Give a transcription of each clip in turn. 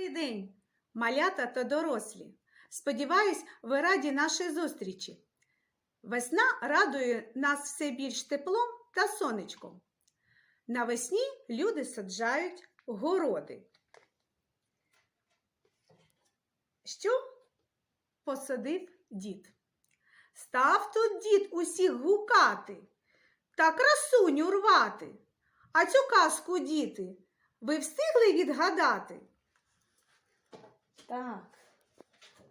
Добрий день, малята та дорослі. Сподіваюсь, ви раді нашій зустрічі. Весна радує нас все більш теплом та сонечком. Навесні люди саджають городи. Що посадив дід? Став тут дід усіх гукати та красуню рвати. А цю казку, діти, ви встигли відгадати? Так,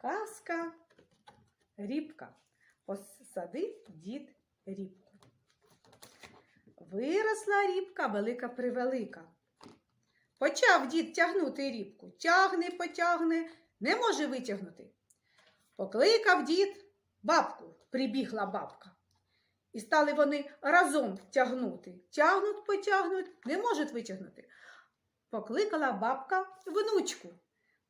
казка рібка. Посадив дід рібку. Виросла рібка велика превелика. Почав дід тягнути рібку. Тягне, потягне, не може витягнути. Покликав дід бабку, прибігла бабка. І стали вони разом тягнути. Тягнуть, потягнуть, не можуть витягнути. Покликала бабка внучку.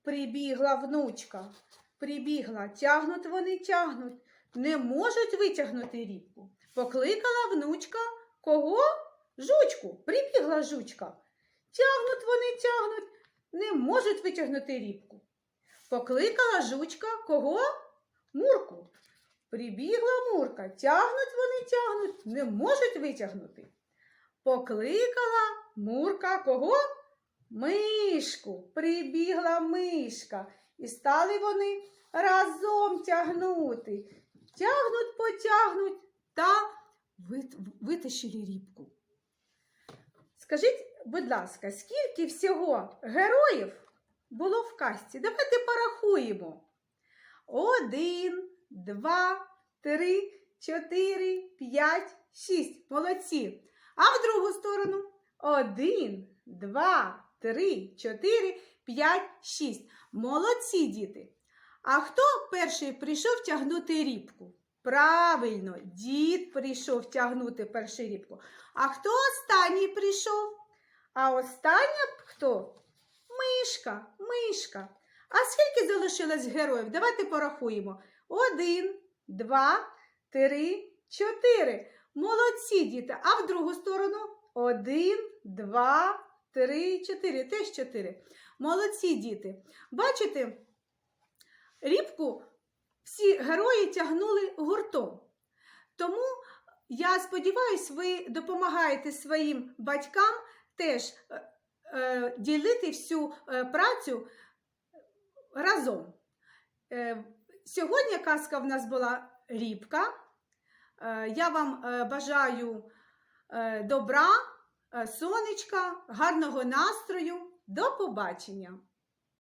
Прибігла внучка, прибігла, тягнуть вони, тягнуть, не можуть витягнути рібку. Покликала внучка кого? Жучку. Прибігла жучка. Тягнуть вони, тягнуть, не можуть витягнути рібку. Покликала жучка кого? Мурку. Прибігла мурка, тягнуть вони, тягнуть, не можуть витягнути. Покликала мурка кого? Мишку. Прибігла мишка. І стали вони разом тягнути. Тягнуть, потягнуть та вит- витащили рібку. Скажіть, будь ласка, скільки всього героїв було в казці? Давайте порахуємо. Один, два, три, чотири, п'ять, шість. Молодці. А в другу сторону? Один, два, три, чотири, п'ять, шість. Молодці, діти. А хто перший прийшов тягнути рібку? Правильно, дід прийшов тягнути першу рібку. А хто останній прийшов? А остання хто? Мишка, мишка. А скільки залишилось героїв? Давайте порахуємо. Один, два, три, чотири. Молодці, діти. А в другу сторону? Один, два, три, чотири. Теж чотири. Молодці, діти. Бачите, рібку всі герої тягнули гуртом. Тому я сподіваюся, ви допомагаєте своїм батькам теж е, е, ділити всю е, працю разом. Е, Сьогодні казка в нас була рібка. Е, Я вам е, бажаю добра, сонечка, гарного настрою. До побачення!